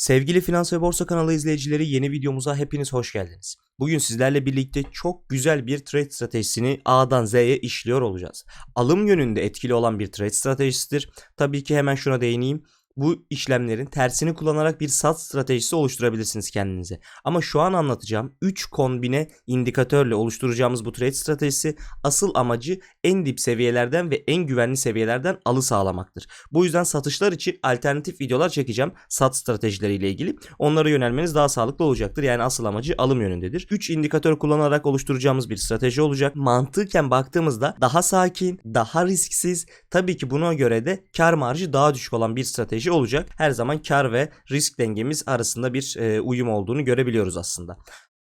Sevgili Finans ve Borsa kanalı izleyicileri yeni videomuza hepiniz hoş geldiniz. Bugün sizlerle birlikte çok güzel bir trade stratejisini A'dan Z'ye işliyor olacağız. Alım yönünde etkili olan bir trade stratejisidir. Tabii ki hemen şuna değineyim. Bu işlemlerin tersini kullanarak bir sat stratejisi oluşturabilirsiniz kendinize. Ama şu an anlatacağım 3 kombine indikatörle oluşturacağımız bu trade stratejisi asıl amacı en dip seviyelerden ve en güvenli seviyelerden alı sağlamaktır. Bu yüzden satışlar için alternatif videolar çekeceğim sat stratejileriyle ilgili. Onlara yönelmeniz daha sağlıklı olacaktır. Yani asıl amacı alım yönündedir. 3 indikatör kullanarak oluşturacağımız bir strateji olacak. Mantıken baktığımızda daha sakin, daha risksiz, tabii ki buna göre de kar marjı daha düşük olan bir strateji olacak. Her zaman kar ve risk dengemiz arasında bir e, uyum olduğunu görebiliyoruz aslında.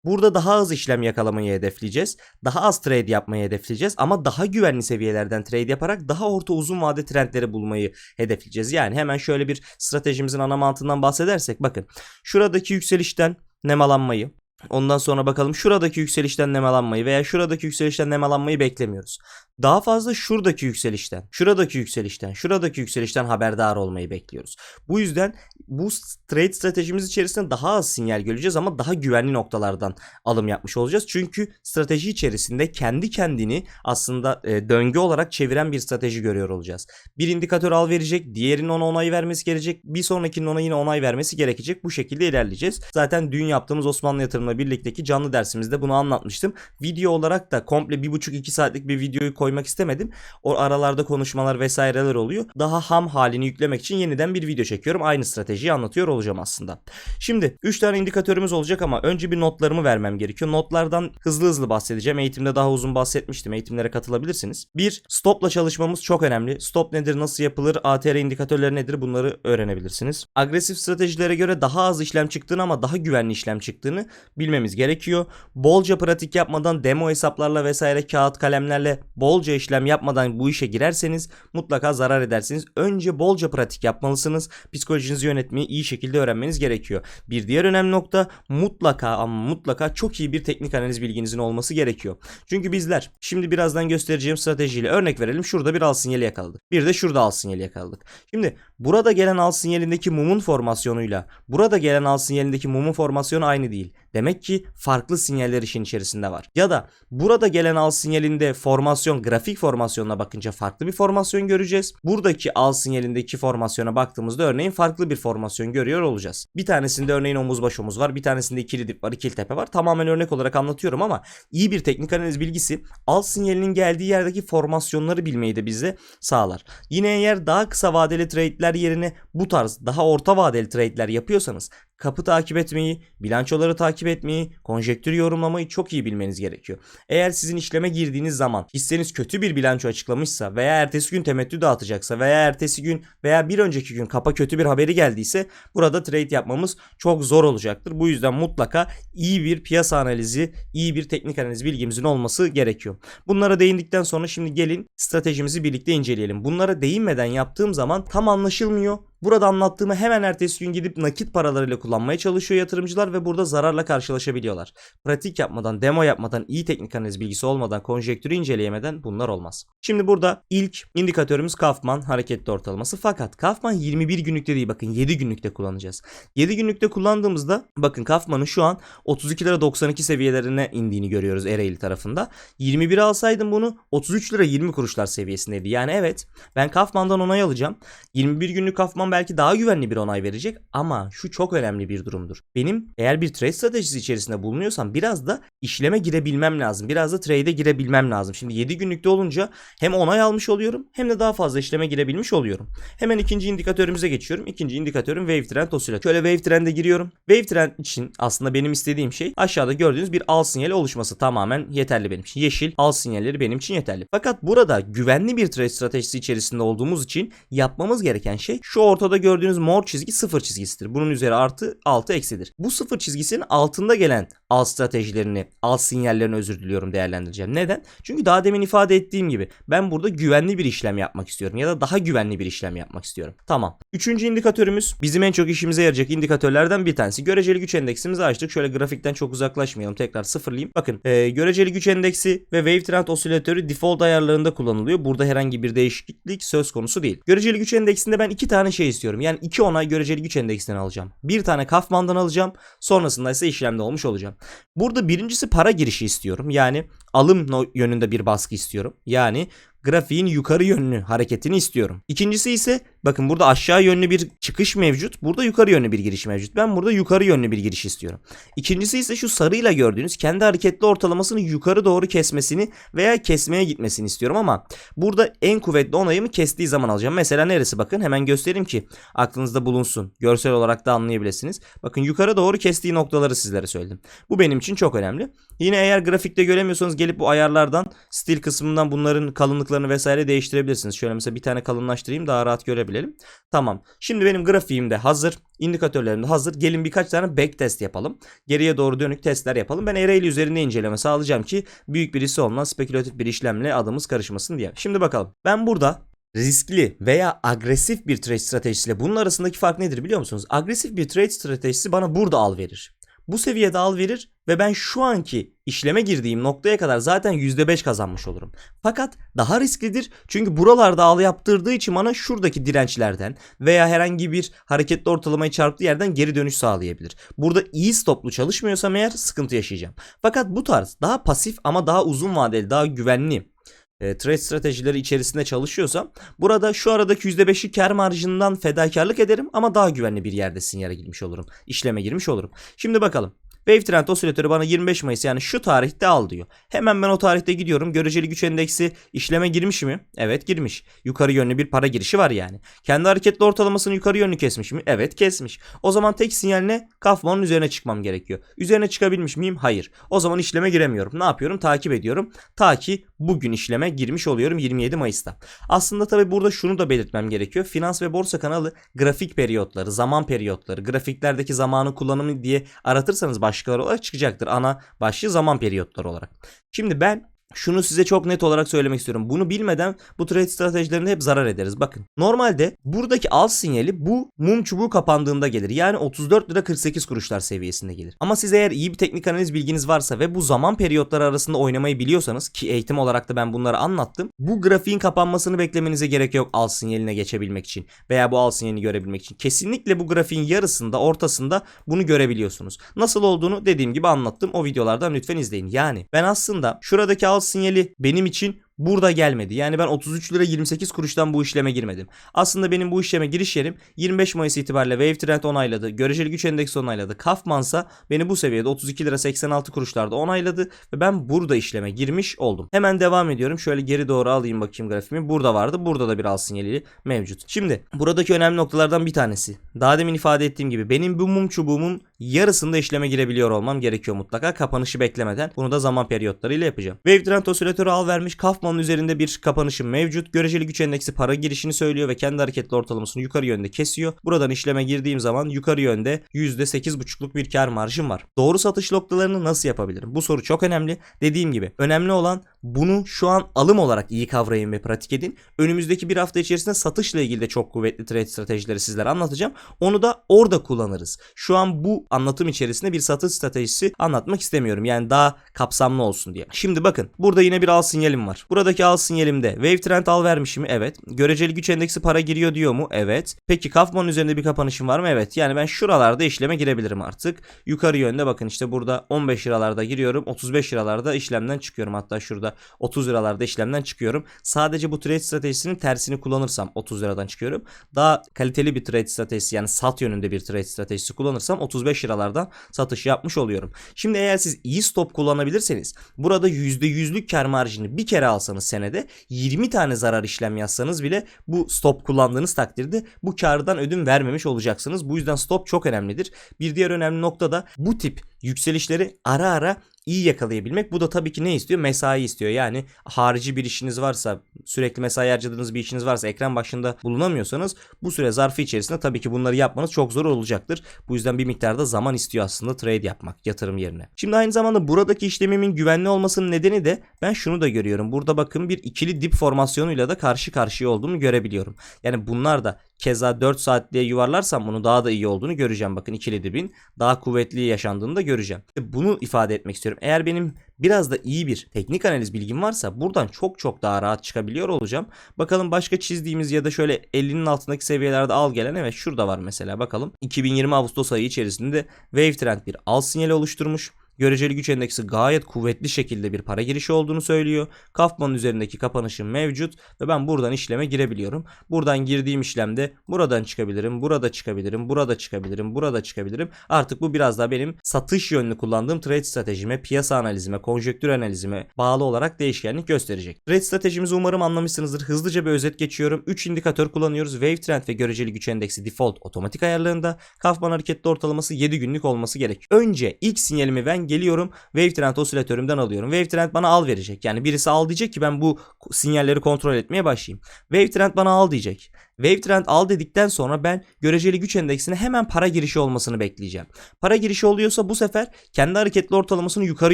Burada daha az işlem yakalamayı hedefleyeceğiz. Daha az trade yapmayı hedefleyeceğiz ama daha güvenli seviyelerden trade yaparak daha orta uzun vade trendleri bulmayı hedefleyeceğiz. Yani hemen şöyle bir stratejimizin ana mantığından bahsedersek bakın şuradaki yükselişten nemalanmayı Ondan sonra bakalım şuradaki yükselişten nemalanmayı veya şuradaki yükselişten nemalanmayı beklemiyoruz. Daha fazla şuradaki yükselişten, şuradaki yükselişten, şuradaki yükselişten haberdar olmayı bekliyoruz. Bu yüzden bu trade stratejimiz içerisinde daha az sinyal göreceğiz ama daha güvenli noktalardan alım yapmış olacağız. Çünkü strateji içerisinde kendi kendini aslında e, döngü olarak çeviren bir strateji görüyor olacağız. Bir indikatör al verecek, diğerinin ona onay vermesi gerekecek, bir sonrakinin ona yine onay vermesi gerekecek. Bu şekilde ilerleyeceğiz. Zaten dün yaptığımız Osmanlı yatırımla birlikteki canlı dersimizde bunu anlatmıştım. Video olarak da komple 1,5-2 saatlik bir videoyu koymak istemedim. O aralarda konuşmalar vesaireler oluyor. Daha ham halini yüklemek için yeniden bir video çekiyorum. Aynı stratejiyi anlatıyor olacağım aslında. Şimdi 3 tane indikatörümüz olacak ama önce bir notlarımı vermem gerekiyor. Notlardan hızlı hızlı bahsedeceğim. Eğitimde daha uzun bahsetmiştim. Eğitimlere katılabilirsiniz. Bir stopla çalışmamız çok önemli. Stop nedir, nasıl yapılır, ATR indikatörleri nedir bunları öğrenebilirsiniz. Agresif stratejilere göre daha az işlem çıktığını ama daha güvenli işlem çıktığını bilmemiz gerekiyor. Bolca pratik yapmadan demo hesaplarla vesaire kağıt kalemlerle bolca işlem yapmadan bu işe girerseniz mutlaka zarar edersiniz. Önce bolca pratik yapmalısınız. Psikolojinizi yönetmeyi iyi şekilde öğrenmeniz gerekiyor. Bir diğer önemli nokta mutlaka ama mutlaka çok iyi bir teknik analiz bilginizin olması gerekiyor. Çünkü bizler şimdi birazdan göstereceğim stratejiyle örnek verelim. Şurada bir al sinyali yakaladık. Bir de şurada al sinyali yakaladık. Şimdi burada gelen al sinyalindeki mumun formasyonuyla burada gelen al sinyalindeki mumun formasyonu aynı değil. Demek ki farklı sinyaller işin içerisinde var. Ya da burada gelen al sinyalinde formasyon grafik formasyonuna bakınca farklı bir formasyon göreceğiz. Buradaki al sinyalindeki formasyona baktığımızda örneğin farklı bir formasyon görüyor olacağız. Bir tanesinde örneğin omuz baş omuz var. Bir tanesinde ikili dip var, ikili tepe var. Tamamen örnek olarak anlatıyorum ama iyi bir teknik analiz bilgisi al sinyalinin geldiği yerdeki formasyonları bilmeyi de bize sağlar. Yine eğer daha kısa vadeli trade'ler yerine bu tarz daha orta vadeli trade'ler yapıyorsanız kapı takip etmeyi, bilançoları takip etmeyi, konjektür yorumlamayı çok iyi bilmeniz gerekiyor. Eğer sizin işleme girdiğiniz zaman hisseniz kötü bir bilanço açıklamışsa veya ertesi gün temettü dağıtacaksa veya ertesi gün veya bir önceki gün kapa kötü bir haberi geldiyse burada trade yapmamız çok zor olacaktır. Bu yüzden mutlaka iyi bir piyasa analizi, iyi bir teknik analiz bilgimizin olması gerekiyor. Bunlara değindikten sonra şimdi gelin stratejimizi birlikte inceleyelim. Bunlara değinmeden yaptığım zaman tam anlaşılmıyor. Burada anlattığımı hemen ertesi gün gidip nakit paralarıyla kullanmaya çalışıyor yatırımcılar ve burada zararla karşılaşabiliyorlar. Pratik yapmadan, demo yapmadan, iyi teknik analiz bilgisi olmadan, konjektürü inceleyemeden bunlar olmaz. Şimdi burada ilk indikatörümüz Kaufman hareketli ortalaması. Fakat Kaufman 21 günlükte değil bakın 7 günlükte kullanacağız. 7 günlükte kullandığımızda bakın Kaufman'ın şu an 32 lira 92 seviyelerine indiğini görüyoruz Ereğli tarafında. 21 alsaydım bunu 33 lira 20 kuruşlar seviyesindeydi. Yani evet ben Kaufman'dan onay alacağım. 21 günlük Kaufman belki daha güvenli bir onay verecek ama şu çok önemli bir durumdur. Benim eğer bir trade stratejisi içerisinde bulunuyorsam biraz da işleme girebilmem lazım. Biraz da trade'e girebilmem lazım. Şimdi 7 günlükte olunca hem onay almış oluyorum hem de daha fazla işleme girebilmiş oluyorum. Hemen ikinci indikatörümüze geçiyorum. İkinci indikatörüm Wave Trend Oscillator. Şöyle Wave Trend'e giriyorum. Wave Trend için aslında benim istediğim şey aşağıda gördüğünüz bir al sinyali oluşması tamamen yeterli benim için. Yeşil al sinyalleri benim için yeterli. Fakat burada güvenli bir trade stratejisi içerisinde olduğumuz için yapmamız gereken şey şu ortada gördüğünüz mor çizgi sıfır çizgisidir. Bunun üzeri artı altı eksidir. Bu sıfır çizgisinin altında gelen al stratejilerini, al sinyallerini özür diliyorum değerlendireceğim. Neden? Çünkü daha demin ifade ettiğim gibi ben burada güvenli bir işlem yapmak istiyorum ya da daha güvenli bir işlem yapmak istiyorum. Tamam. Üçüncü indikatörümüz bizim en çok işimize yarayacak indikatörlerden bir tanesi. Göreceli güç endeksimizi açtık. Şöyle grafikten çok uzaklaşmayalım. Tekrar sıfırlayayım. Bakın e, göreceli güç endeksi ve wave trend osilatörü default ayarlarında kullanılıyor. Burada herhangi bir değişiklik söz konusu değil. Göreceli güç endeksinde ben iki tane şey şey istiyorum. Yani 2 onay göreceli güç endeksinden alacağım. Bir tane Kaufman'dan alacağım. Sonrasında ise işlemde olmuş olacağım. Burada birincisi para girişi istiyorum. Yani alım yönünde bir baskı istiyorum. Yani grafiğin yukarı yönlü hareketini istiyorum. İkincisi ise bakın burada aşağı yönlü bir çıkış mevcut. Burada yukarı yönlü bir giriş mevcut. Ben burada yukarı yönlü bir giriş istiyorum. İkincisi ise şu sarıyla gördüğünüz kendi hareketli ortalamasını yukarı doğru kesmesini veya kesmeye gitmesini istiyorum ama burada en kuvvetli onayımı kestiği zaman alacağım. Mesela neresi bakın hemen göstereyim ki aklınızda bulunsun. Görsel olarak da anlayabilirsiniz. Bakın yukarı doğru kestiği noktaları sizlere söyledim. Bu benim için çok önemli. Yine eğer grafikte göremiyorsanız gelip bu ayarlardan stil kısmından bunların kalınlıklarını vesaire değiştirebilirsiniz. Şöyle mesela bir tane kalınlaştırayım daha rahat görebilelim. Tamam. Şimdi benim grafiğim de hazır. indikatörlerim de hazır. Gelin birkaç tane back test yapalım. Geriye doğru dönük testler yapalım. Ben Ereğli üzerinde inceleme sağlayacağım ki büyük birisi olmaz. Spekülatif bir işlemle adımız karışmasın diye. Şimdi bakalım. Ben burada riskli veya agresif bir trade stratejisiyle bunun arasındaki fark nedir biliyor musunuz? Agresif bir trade stratejisi bana burada al verir. Bu seviyede al verir ve ben şu anki işleme girdiğim noktaya kadar zaten %5 kazanmış olurum. Fakat daha risklidir çünkü buralarda al yaptırdığı için bana şuradaki dirençlerden veya herhangi bir hareketli ortalamayı çarptığı yerden geri dönüş sağlayabilir. Burada iyi stoplu çalışmıyorsam eğer sıkıntı yaşayacağım. Fakat bu tarz daha pasif ama daha uzun vadeli, daha güvenli e, trade stratejileri içerisinde çalışıyorsam burada şu aradaki %5'i kar marjından fedakarlık ederim ama daha güvenli bir yerde sinyale girmiş olurum. İşleme girmiş olurum. Şimdi bakalım. Wave Trend osilatörü bana 25 Mayıs yani şu tarihte al diyor. Hemen ben o tarihte gidiyorum. Göreceli güç endeksi işleme girmiş mi? Evet girmiş. Yukarı yönlü bir para girişi var yani. Kendi hareketli ortalamasını yukarı yönlü kesmiş mi? Evet kesmiş. O zaman tek sinyal ne? Kaufman'ın üzerine çıkmam gerekiyor. Üzerine çıkabilmiş miyim? Hayır. O zaman işleme giremiyorum. Ne yapıyorum? Takip ediyorum. Ta ki bugün işleme girmiş oluyorum 27 Mayıs'ta. Aslında tabii burada şunu da belirtmem gerekiyor. Finans ve Borsa kanalı grafik periyotları, zaman periyotları, grafiklerdeki zamanı kullanımı diye aratırsanız başlıklar olarak çıkacaktır. Ana başlığı zaman periyotları olarak. Şimdi ben şunu size çok net olarak söylemek istiyorum. Bunu bilmeden bu trade stratejilerinde hep zarar ederiz. Bakın normalde buradaki al sinyali bu mum çubuğu kapandığında gelir. Yani 34 lira 48 kuruşlar seviyesinde gelir. Ama siz eğer iyi bir teknik analiz bilginiz varsa ve bu zaman periyotları arasında oynamayı biliyorsanız ki eğitim olarak da ben bunları anlattım. Bu grafiğin kapanmasını beklemenize gerek yok al sinyaline geçebilmek için veya bu al sinyalini görebilmek için. Kesinlikle bu grafiğin yarısında ortasında bunu görebiliyorsunuz. Nasıl olduğunu dediğim gibi anlattım. O videolardan lütfen izleyin. Yani ben aslında şuradaki al sinyali benim için burada gelmedi. Yani ben 33 lira 28 kuruştan bu işleme girmedim. Aslında benim bu işleme giriş yerim 25 Mayıs itibariyle Wave Trend onayladı. Göreceli güç endeksi onayladı. Kaufman'sa beni bu seviyede 32 lira 86 kuruşlarda onayladı ve ben burada işleme girmiş oldum. Hemen devam ediyorum. Şöyle geri doğru alayım bakayım grafiğimi. Burada vardı. Burada da bir al sinyali mevcut. Şimdi buradaki önemli noktalardan bir tanesi. Daha demin ifade ettiğim gibi benim bu mum çubuğumun yarısında işleme girebiliyor olmam gerekiyor mutlaka. Kapanışı beklemeden. Bunu da zaman periyotlarıyla yapacağım. Wave Trend osilatörü al vermiş. Kaufman'ın üzerinde bir kapanışım mevcut. Göreceli güç endeksi para girişini söylüyor ve kendi hareketli ortalamasını yukarı yönde kesiyor. Buradan işleme girdiğim zaman yukarı yönde %8,5'luk bir kar marjım var. Doğru satış noktalarını nasıl yapabilirim? Bu soru çok önemli. Dediğim gibi önemli olan bunu şu an alım olarak iyi kavrayın ve pratik edin. Önümüzdeki bir hafta içerisinde satışla ilgili de çok kuvvetli trade stratejileri sizlere anlatacağım. Onu da orada kullanırız. Şu an bu anlatım içerisinde bir satış stratejisi anlatmak istemiyorum. Yani daha kapsamlı olsun diye. Şimdi bakın burada yine bir al sinyalim var. Buradaki al sinyalimde wave trend al vermiş mi? Evet. Göreceli güç endeksi para giriyor diyor mu? Evet. Peki Kaufman üzerinde bir kapanışım var mı? Evet. Yani ben şuralarda işleme girebilirim artık. Yukarı yönde bakın işte burada 15 liralarda giriyorum. 35 liralarda işlemden çıkıyorum. Hatta şurada 30 liralarda işlemden çıkıyorum. Sadece bu trade stratejisinin tersini kullanırsam 30 liradan çıkıyorum. Daha kaliteli bir trade stratejisi yani sat yönünde bir trade stratejisi kullanırsam 35 liralardan satış yapmış oluyorum. Şimdi eğer siz iyi stop kullanabilirseniz burada %100'lük kar marjını bir kere alsanız senede 20 tane zarar işlem yazsanız bile bu stop kullandığınız takdirde bu kardan ödün vermemiş olacaksınız. Bu yüzden stop çok önemlidir. Bir diğer önemli nokta da bu tip yükselişleri ara ara iyi yakalayabilmek. Bu da tabii ki ne istiyor? Mesai istiyor. Yani harici bir işiniz varsa, sürekli mesai harcadığınız bir işiniz varsa, ekran başında bulunamıyorsanız bu süre zarfı içerisinde tabii ki bunları yapmanız çok zor olacaktır. Bu yüzden bir miktarda zaman istiyor aslında trade yapmak yatırım yerine. Şimdi aynı zamanda buradaki işlemimin güvenli olmasının nedeni de ben şunu da görüyorum. Burada bakın bir ikili dip formasyonuyla da karşı karşıya olduğumu görebiliyorum. Yani bunlar da keza 4 saatliğe yuvarlarsam bunu daha da iyi olduğunu göreceğim. Bakın ikili dibin daha kuvvetli yaşandığını da göreceğim. Bunu ifade etmek istiyorum. Eğer benim biraz da iyi bir teknik analiz bilgim varsa buradan çok çok daha rahat çıkabiliyor olacağım. Bakalım başka çizdiğimiz ya da şöyle 50'nin altındaki seviyelerde al gelen evet şurada var mesela bakalım. 2020 Ağustos ayı içerisinde Wave Trend bir al sinyali oluşturmuş. Göreceli güç endeksi gayet kuvvetli şekilde bir para girişi olduğunu söylüyor. Kaufman'ın üzerindeki kapanışım mevcut ve ben buradan işleme girebiliyorum. Buradan girdiğim işlemde buradan çıkabilirim, burada çıkabilirim, burada çıkabilirim, burada çıkabilirim. Artık bu biraz daha benim satış yönlü kullandığım trade stratejime, piyasa analizime, konjektür analizime bağlı olarak değişkenlik gösterecek. Trade stratejimizi umarım anlamışsınızdır. Hızlıca bir özet geçiyorum. 3 indikatör kullanıyoruz. Wave Trend ve göreceli güç endeksi default otomatik ayarlarında. Kaufman hareketli ortalaması 7 günlük olması gerek. Önce ilk sinyalimi ben geliyorum Wave Trend osilatörümden alıyorum. Wave Trend bana al verecek. Yani birisi al diyecek ki ben bu sinyalleri kontrol etmeye başlayayım. Wave Trend bana al diyecek. Wave Trend al dedikten sonra ben göreceli güç endeksine hemen para girişi olmasını bekleyeceğim. Para girişi oluyorsa bu sefer kendi hareketli ortalamasını yukarı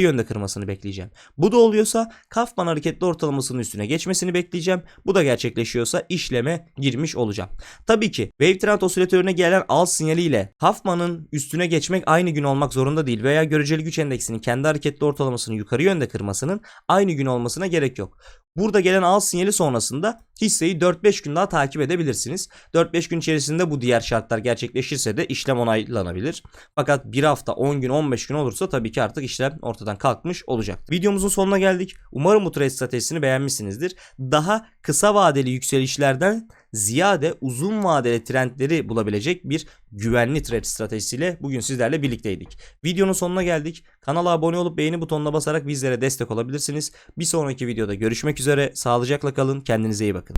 yönde kırmasını bekleyeceğim. Bu da oluyorsa Kaufman hareketli ortalamasının üstüne geçmesini bekleyeceğim. Bu da gerçekleşiyorsa işleme girmiş olacağım. Tabii ki Wave Trend osilatörüne gelen al sinyali ile Kaufman'ın üstüne geçmek aynı gün olmak zorunda değil veya göreceli güç endeksinin kendi hareketli ortalamasını yukarı yönde kırmasının aynı gün olmasına gerek yok. Burada gelen al sinyali sonrasında hisseyi 4-5 gün daha takip edebilirsiniz. 4-5 gün içerisinde bu diğer şartlar gerçekleşirse de işlem onaylanabilir. Fakat 1 hafta 10 gün 15 gün olursa tabii ki artık işlem ortadan kalkmış olacak. Videomuzun sonuna geldik. Umarım bu trade stratejisini beğenmişsinizdir. Daha kısa vadeli yükselişlerden ziyade uzun vadeli trendleri bulabilecek bir güvenli trade stratejisiyle bugün sizlerle birlikteydik. Videonun sonuna geldik. Kanala abone olup beğeni butonuna basarak bizlere destek olabilirsiniz. Bir sonraki videoda görüşmek üzere. Sağlıcakla kalın. Kendinize iyi bakın.